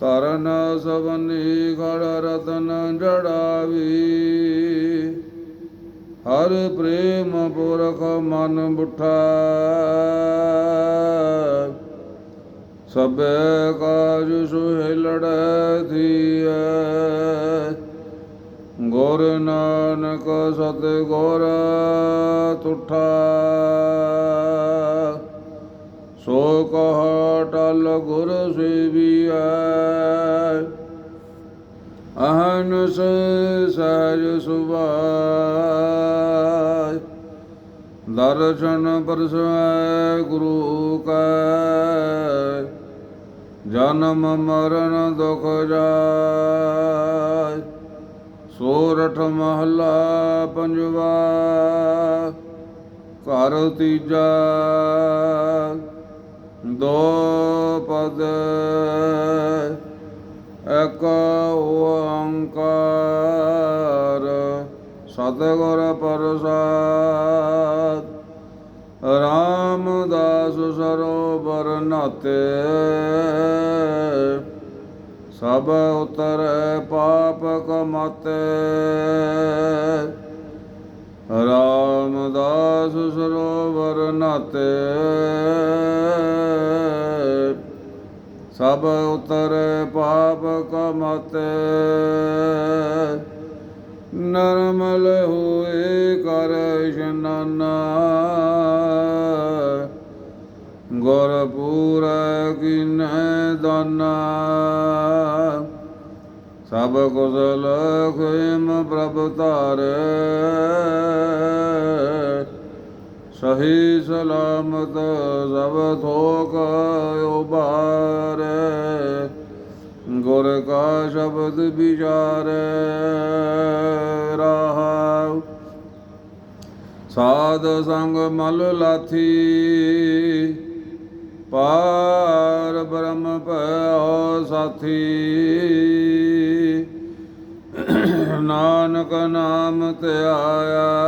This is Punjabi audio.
ਤਰਨ ਸਵਨੀ ਖੜ ਰਤਨ ਜੜਾਵੀ। ਹਰ ਪ੍ਰੇਮ ਪੁਰਖ ਮਨ ਬੁਠਾ। ਸਭੇ ਕਾਜ ਸੁਹਿਲੜ ਥੀਐ ਗੁਰ ਨਾਨਕ ਸਤ ਗੁਰ ਤੁਠਾ। ਸੋ ਕਹ ਟਲ ਗੁਰ ਸੇਵੀਐ। ਅਹਨਸ ਸਹਿਜ ਸੁਭਾਇ ਦਰਸ਼ਨ ਪਰਸੈ ਗੁਰੂ ਕੈ। ਜਨਮ ਮਰਨ ਦੁਖ ਜਾਇ। ਸੋਰਠ ਮਹਲਾ ਪੰਜਵਾ। ਘਰ ਤੀਜਾ। ਦੋ ਪਦ, ਇਕ ਓੰਕਾਰ, ਸਤਿਗੁਰ ਪ੍ਰਸਾਦ। ਰਾਮਦਾਸ ਸਰੋਵਰ ਨਾਤੇ, ਸਭ ਉਤਰੈ ਪਾਪ ਕਮਾਤੇ। ਰਾਮਦਾਸ ਸਰੋਵਰ ਨਾਤੇ ਸਭ ਉਤਰੈ ਪਾਪ ਕਮਤ। ਨਰਮਲ ਹੋਏ ਕਰ ਇਸ਼ਨਾਨਾ ਗੁਰ ਪੂਰੈ ਕਿਨੈ ਦਾਨਾ ਸਭ ਕੁਸਲ ਖੇਮ ਪ੍ਰਭ ਧਾਰੈ। ਸਹੀ ਸਲਾਮਤ ਸਭ ਥੋਕ ਉਬਾਰੈ, ਗੁਰ ਕਾ ਸ਼ਬਦ ਵਿਚਾਰੈ, ਰਹਾਉ। ਸਾਧ ਸੰਗ ਮਲ ਲਾਥੀ, ਪਾਰ ਬ੍ਰਹਮ ਭਇਓ ਸਾਥੀ। ਨਾਨਕ ਨਾਮ ਧਿਆਇਆ